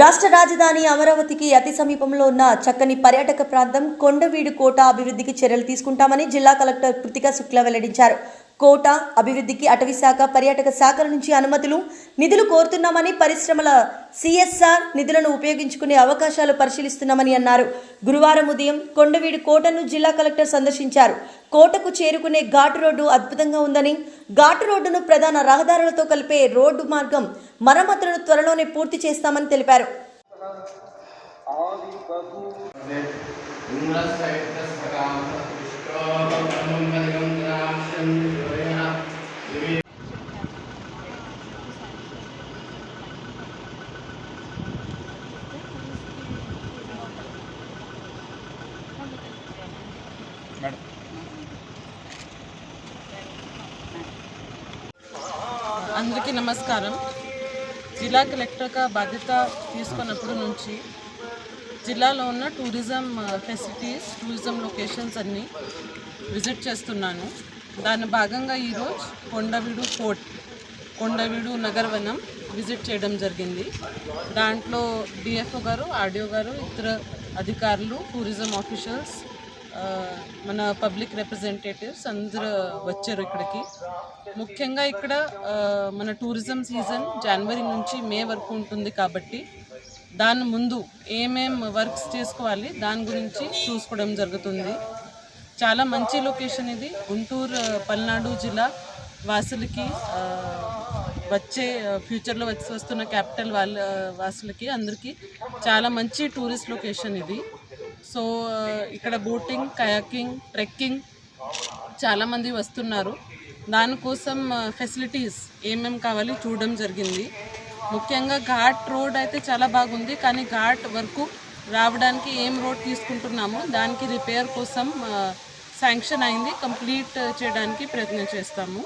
రాష్ట్ర రాజధాని అమరావతికి అతి సమీపంలో ఉన్న చక్కని పర్యాటక ప్రాంతం కొండవీడు కోట అభివృద్ధికి చర్యలు తీసుకుంటామని జిల్లా కలెక్టర్ కృతిక శుక్ల వెల్లడించారు. కోట అభివృద్ధికి అటవీ శాఖ పర్యాటక శాఖల నుంచి అనుమతులు నిధులు కోరుతున్నామని పరిశ్రమల సిఎస్ఆర్ నిధులను ఉపయోగించుకునే అవకాశాలు పరిశీలిస్తున్నామని అన్నారు. గురువారం ఉదయం కొండవీడు కోటను జిల్లా కలెక్టర్ సందర్శించారు. కోటకు చేరుకునే ఘాటు రోడ్డు అద్భుతంగా ఉందని ఘాటు రోడ్డును ప్రధాన రహదారులతో కలిపే రోడ్డు మార్గం మరమ్మతులను త్వరలోనే పూర్తి చేస్తామని తెలిపారు. అందరికీ నమస్కారం. జిల్లా కలెక్టర్గా బాధ్యత తీసుకున్నప్పుడు నుంచి జిల్లాలో ఉన్న టూరిజం ఫెసిలిటీస్ టూరిజం లొకేషన్స్ అన్నీ విజిట్ చేస్తున్నాను. దాని భాగంగా ఈరోజు కొండవీడు ఫోర్ట్ కొండవీడు నగరవనం విజిట్ చేయడం జరిగింది. దాంట్లో డిఎఫ్ఓ గారు ఆర్డీఓ గారు ఇతర అధికారులు టూరిజం ఆఫీషియల్స్ మన పబ్లిక్ రిప్రజెంటేటివ్స్ అందరూ వచ్చారు ఇక్కడికి. ముఖ్యంగా ఇక్కడ మన టూరిజం సీజన్ జనవరి నుంచి మే వరకు ఉంటుంది కాబట్టి దాని ముందు ఏమేం వర్క్స్ చేసుకోవాలి దాని గురించి చూసుకోవడం జరుగుతుంది. చాలా మంచి లొకేషన్ ఇది. గుంటూరు పల్నాడు జిల్లా వాసులకి వచ్చే ఫ్యూచర్లో వచ్చి వస్తున్న క్యాపిటల్ వాళ్ళ వాసులకి అందరికీ చాలా మంచి టూరిస్ట్ లొకేషన్ ఇది. సో ఇక్కడ బోటింగ్ కయాకింగ్ ట్రెక్కింగ్ చాలామంది వస్తున్నారు. దానికోసం ఫెసిలిటీస్ ఏమేమి కావాలి చూడడం జరిగింది. ముఖ్యంగా ఘాట్ రోడ్ అయితే చాలా బాగుంది కానీ ఘాట్ వరకు రావడానికి ఏం రోడ్ తీసుకుంటున్నామో దానికి రిపేర్ కోసం శాంక్షన్ అయింది కంప్లీట్ చేయడానికి ప్రయత్నం చేస్తాము.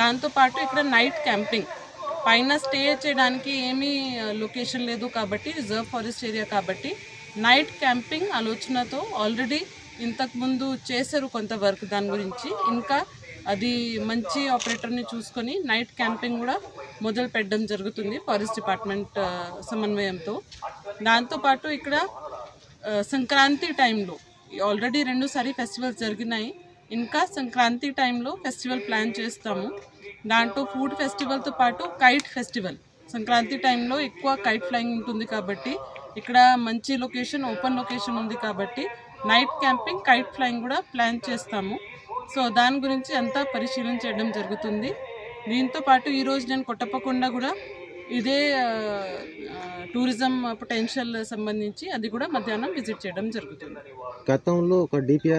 దాంతోపాటు ఇక్కడ నైట్ క్యాంపింగ్ పైన స్టే చేయడానికి ఏమీ లొకేషన్ లేదు కాబట్టి రిజర్వ్ ఫారెస్ట్ ఏరియా కాబట్టి నైట్ క్యాంపింగ్ ఆలోచనతో ఆల్రెడీ ఇంతకుముందు చేశారు కొంత వర్క్ దాని గురించి. ఇంకా అది మంచి ఆపరేటర్ని చూసుకొని నైట్ క్యాంపింగ్ కూడా మొదలు పెట్టడం జరుగుతుంది ఫారెస్ట్ డిపార్ట్మెంట్ సమన్వయంతో. దాంతోపాటు ఇక్కడ సంక్రాంతి టైంలో ఆల్రెడీ రెండుసారి ఫెస్టివల్స్ జరిగినాయి. ఇంకా సంక్రాంతి టైంలో ఫెస్టివల్ ప్లాన్ చేస్తాము. దాంట్లో ఫుడ్ ఫెస్టివల్తో పాటు కైట్ ఫెస్టివల్. సంక్రాంతి టైంలో ఎక్కువ కైట్ ఫ్లయింగ్ ఉంటుంది కాబట్టి ఇక్కడ మంచి లొకేషన్ ఓపెన్ లొకేషన్ ఉంది కాబట్టి నైట్ క్యాంపింగ్ కైట్ ఫ్లయింగ్ కూడా ప్లాన్ చేస్తాము. సో దాని గురించి అంతా పరిశీలన చేయడం జరుగుతుంది. దీంతో పాటు ఈరోజు నేను కొట్టపకుండా కూడా ఇదే టూరిజం పొటెన్షియల్ సంబంధించి అది కూడా మధ్యాహ్నం విజిట్ చేయడం జరుగుతుంది. గతంలో ఒక డిపిఆర్